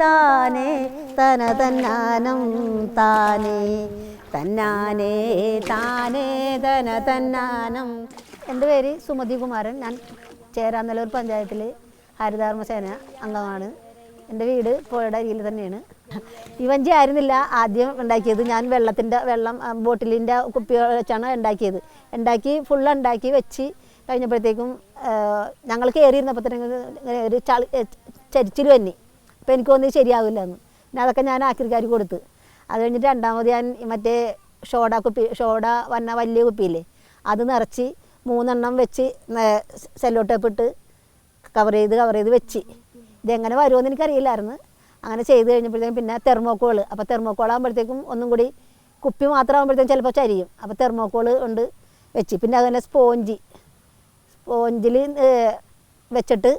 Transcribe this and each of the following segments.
താനേ തന തന്നാനം താനേ തന്നാനേ താനേ തന തന്നാനം എന്റെ പേര് സുമതി കുമാരൻ. ഞാൻ ചേരാനല്ലൂർ പഞ്ചായത്തിൽ ഹരിതകർമ്മസേന അംഗമാണ്. എന്റെ വീട് പുഴയുടെ അരിയിൽ തന്നെയാണ്. ഈ വഞ്ചി ആയിരുന്നില്ല ആദ്യം ഉണ്ടാക്കിയത് ഞാൻ വെള്ളത്തിന്റെ വെള്ളം ബോട്ടിലിന്റെ കുപ്പി വെച്ചാണ് ഉണ്ടാക്കിയത്. ഉണ്ടാക്കി ഫുള്ള് ഉണ്ടാക്കി വെച്ച് കഴിഞ്ഞപ്പോഴത്തേക്കും ഞങ്ങൾ കയറിയിരുന്നപ്പോൾ തന്നെ ഒരു ചളി ചരിച്ചിൽ വന്നി. അപ്പോൾ എനിക്കൊന്നും ശരിയാവില്ല എന്ന് പിന്നെ അതൊക്കെ ഞാൻ ആക്രിക്കാർ കൊടുത്ത്. അത് കഴിഞ്ഞിട്ട് രണ്ടാമത് ഞാൻ മറ്റേ ഷോഡ കുപ്പി ഷോഡ വന്ന വലിയ കുപ്പിയില്ലേ അത് നിറച്ച് മൂന്നെണ്ണം വെച്ച് സെല്ലോ ടേപ്പ് ഇട്ട് കവർ ചെയ്ത് കവർ ചെയ്ത് വെച്ച്. ഇതെങ്ങനെ വരുമെന്ന് എനിക്കറിയില്ലായിരുന്നു. അങ്ങനെ ചെയ്ത് കഴിഞ്ഞപ്പോഴത്തേക്കും പിന്നെ തെർമോക്കോൾ അപ്പോൾ തെർമോക്കോൾ ആകുമ്പോഴത്തേക്കും ഒന്നും കൂടി കുപ്പി മാത്രം ആകുമ്പോഴത്തേക്കും ചിലപ്പോൾ ചരിയും. അപ്പോൾ തെർമോക്കോൾ ഉണ്ട് വെച്ച്. പിന്നെ അതുപോലെ സ്പോഞ്ച് സ്പോഞ്ചിൽ വെച്ചിട്ട്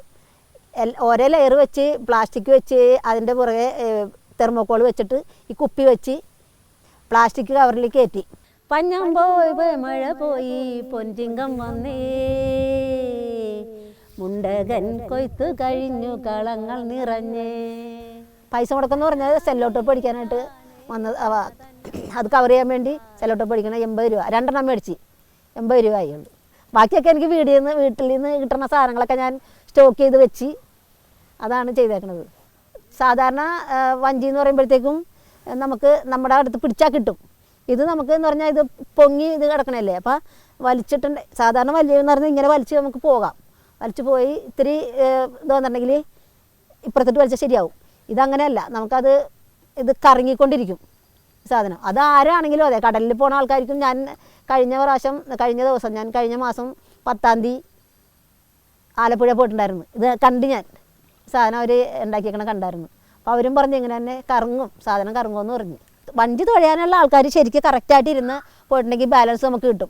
ഓരോ ലെയർ വെച്ച് പ്ലാസ്റ്റിക് വെച്ച് അതിന്റെ പുറകെ തെർമോക്കോൾ വെച്ചിട്ട് ഈ കുപ്പി വെച്ച് പ്ലാസ്റ്റിക് കവറിൽ കയറ്റി. പഞ്ഞം പോയി മഴ പോയി പൊൻചിങ്കം വന്നേ. മുണ്ടകൻ കൊയ്ത്ത് കഴിഞ്ഞു കളങ്ങൾ നിറഞ്ഞേ. പൈസ മുടക്കെന്ന് പറഞ്ഞത് സെല്ലോട്ടോപ്പ് പഠിക്കാനായിട്ട് വന്നത് അത് കവർ ചെയ്യാൻ വേണ്ടി സെല്ലോട്ടോപ്പ് പഠിക്കണം എൺപത് രൂപ. രണ്ടെണ്ണം മേടിച്ച്. എൺപത് രൂപ ആയുള്ളൂ ബാക്കിയൊക്കെ എനിക്ക് വീട്ടിൽ നിന്ന് വീട്ടിൽ നിന്ന് കിട്ടുന്ന സാധനങ്ങളൊക്കെ ഞാൻ സ്റ്റോക്ക് ചെയ്ത് വെച്ച് അതാണ് ചെയ്തേക്കുന്നത് സാധാരണ വഞ്ചി എന്ന് പറയുമ്പോഴത്തേക്കും നമുക്ക് നമ്മുടെ അടുത്ത് പിടിച്ചാൽ കിട്ടും. ഇത് നമുക്ക് എന്ന് പറഞ്ഞാൽ ഇത് പൊങ്ങി ഇത് കിടക്കണല്ലേ? അപ്പോൾ വലിച്ചിട്ടുണ്ട് സാധാരണ വലിയെന്ന് പറഞ്ഞാൽ ഇങ്ങനെ വലിച്ച് നമുക്ക് പോകാം. വലിച്ചു പോയി ഇത്തിരി ഇത് വന്നിട്ടുണ്ടെങ്കിൽ ഇപ്പുറത്തോട്ട് വലിച്ചാൽ ശരിയാവും. ഇതങ്ങനെയല്ല നമുക്കത് ഇത് കറങ്ങിക്കൊണ്ടിരിക്കും സാധനം. അത് ആരാണെങ്കിലും അതെ കടലിൽ പോണ ആൾക്കാർക്കും ഞാൻ കഴിഞ്ഞ പ്രാവശ്യം കഴിഞ്ഞ ദിവസം ഞാൻ കഴിഞ്ഞ മാസം പത്താം തീയതി ആലപ്പുഴ പോയിട്ടുണ്ടായിരുന്നു. ഇത് കണ്ട് ഞാൻ. സാധനം അവർ ഉണ്ടാക്കിയേക്കണ കണ്ടായിരുന്നു. അപ്പോൾ അവരും പറഞ്ഞു ഇങ്ങനെ തന്നെ കറങ്ങും. സാധനം കറങ്ങുമെന്ന് പറഞ്ഞു. വണ്ടി തുഴയാനുള്ള ആൾക്കാർ ശരിക്കും കറക്റ്റായിട്ട് ഇരുന്ന് പോയിട്ടുണ്ടെങ്കിൽ ബാലൻസ് നമുക്ക് കിട്ടും.